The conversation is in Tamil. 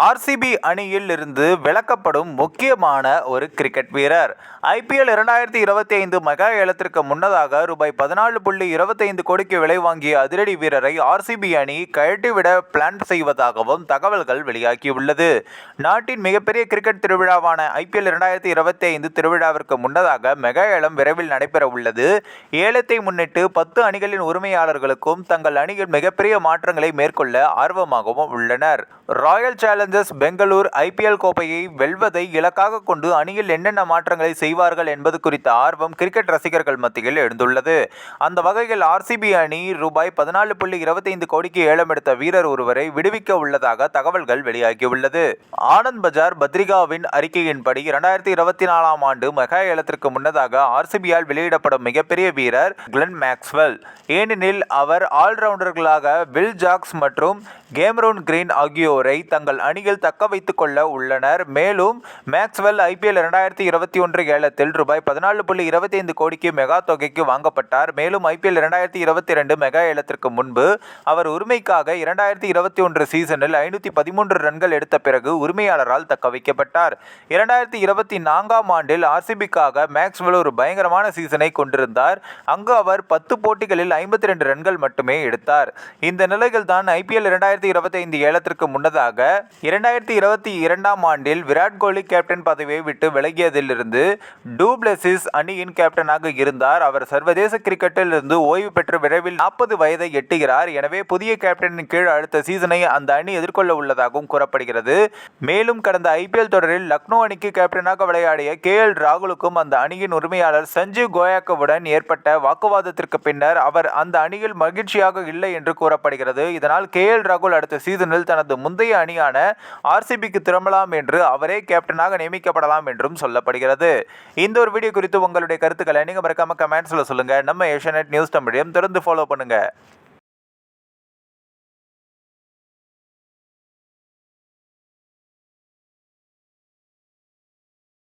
ஆர்சிபி அணியில் இருந்து விலக்கப்படும் முக்கியமான ஒரு கிரிக்கெட் வீரர். ஐபிஎல் இரண்டாயிரத்தி இருபத்தி ஐந்து மெகா ஏலத்திற்கு முன்னதாக ரூபாய் பதினாலு புள்ளி இருபத்தைந்து கோடிக்கு விலை வாங்கிய அதிரடி வீரரை ஆர்சிபி அணி கழட்டிவிட பிளான் செய்வதாகவும் தகவல்கள் வெளியாகியுள்ளது. நாட்டின் மிகப்பெரிய கிரிக்கெட் திருவிழாவான ஐபிஎல் இரண்டாயிரத்தி இருபத்தி ஐந்து திருவிழாவிற்கு முன்னதாக மெகா ஏலம் விரைவில் நடைபெற உள்ளது ஏலத்தை முன்னிட்டு பத்து அணிகளின் உரிமையாளர்களுக்கும் தங்கள் அணியில் மிகப்பெரிய மாற்றங்களை மேற்கொள்ள ஆர்வமாகவும் உள்ளனர். ராயல் சேலஞ்சர்ஸ் பெங்களூர் ஐபிஎல் கோப்பையை வெல்வதை இலக்காக கொண்டு அணியில் என்னென்ன மாற்றங்களை செய்வார்கள் என்பது குறித்த ஆர்வம் கிரிக்கெட் ரசிகர்கள் மத்தியில் எழுந்துள்ளது. அந்த வகையில் ஆர்சிபி அணி ரூபாய் பதினாலு புள்ளி இருபத்தைந்து கோடிக்கு ஏலம் எடுத்த வீரர் ஒருவரை விடுவிக்க உள்ளதாக தகவல்கள் வெளியாகியுள்ளது. ஆனந்த் பஜார் பத்ரிகாவின் அறிக்கையின்படி இரண்டாயிரத்தி இருபத்தி நாலாம் ஆண்டு மெகா ஏலத்திற்கு முன்னதாக ஆர்சிபியால் வெளியிடப்படும் மிகப்பெரிய வீரர் கிளென் மேக்ஸ்வெல். ஏனெனில் அவர் ஆல்ரவுண்டர்களாக வில் ஜாக்ஸ் மற்றும் கேம்ரோன் கிரீன் ஆகியோரை தங்கள் அணியில் தக்க வைத்துக் கொள்ள உள்ளனர். மேலும் மேக்ஸ்வெல் ஐபிஎல் இரண்டாயிரத்தி இருபத்தி ஒன்று ஏலத்தில் ரூபாய் பதினாலு புள்ளி இருபத்தி ஐந்து கோடிக்கு மெகா தொகைக்கு வாங்கப்பட்டார். மேலும் ஐபிஎல் இரண்டாயிரத்தி இருபத்தி ரெண்டு மெகா ஏலத்திற்கு முன்பு அவர் உரிமைக்காக இரண்டாயிரத்தி இருபத்தி ஒன்று சீசனில் ஐநூற்றி பதிமூன்று ரன்கள் எடுத்த பிறகு உரிமையாளரால் தக்க வைக்கப்பட்டார். இரண்டாயிரத்தி இருபத்தி நான்காம் ஆண்டில் ஆர்சிபிக்காக மேக்ஸ்வெல் ஒரு பயங்கரமான சீசனை கொண்டிருந்தார். அங்கு அவர் பத்து போட்டிகளில் ஐம்பத்தி ரெண்டு ரன்கள் மட்டுமே எடுத்தார். இந்த நிலையில் தான் ஐபிஎல் இரண்டாயிரத்தி இருபத்தி ஐந்து ஏலத்திற்கு முன்னதாக இரண்டாயிரத்தி இருபத்தி இரண்டாம் ஆண்டில் விராட் கோலி கேப்டன் பதவியை விட்டு விலகியதிலிருந்து டூப்ளெசிஸ் அணியின் கேப்டனாக இருந்தார். அவர் சர்வதேச கிரிக்கெட்டில் இருந்து ஓய்வு பெற்று விரைவில் நாற்பது வயதை எட்டுகிறார். எனவே புதிய கேப்டனின் கீழ் அடுத்த சீசனை அந்த அணி எதிர்கொள்ள உள்ளதாகவும் கூறப்படுகிறது. மேலும் கடந்த ஐபிஎல் தொடரில் லக்னோ அணிக்கு கேப்டனாக விளையாடிய கே எல் ராகுலுக்கும் அந்த அணியின் உரிமையாளர் சஞ்சீவ் கோயாக்கவுடன் ஏற்பட்ட வாக்குவாதத்திற்கு பின்னர் அவர் அந்த அணியில் மகிழ்ச்சியாக இல்லை என்று கூறப்படுகிறது. இதனால் கே எல் ராகுல் அடுத்த சீசனில் தனது முந்தைய அணியான ஆர்சிபிக்கு திரும்பலாம் என்று அவரே கேப்டனாக நியமிக்கப்படலாம் என்றும் சொல்லப்படுகிறது. இந்த ஒரு வீடியோ குறித்து உங்களுடைய கருத்துக்களை நீங்கள் மறக்காம கமெண்ட்ஸில் சொல்லுங்கள் நம்ம ஏஷியநெட் நியூஸ் தமிழையும் தொடர்ந்து ஃபாலோ பண்ணுங்கள்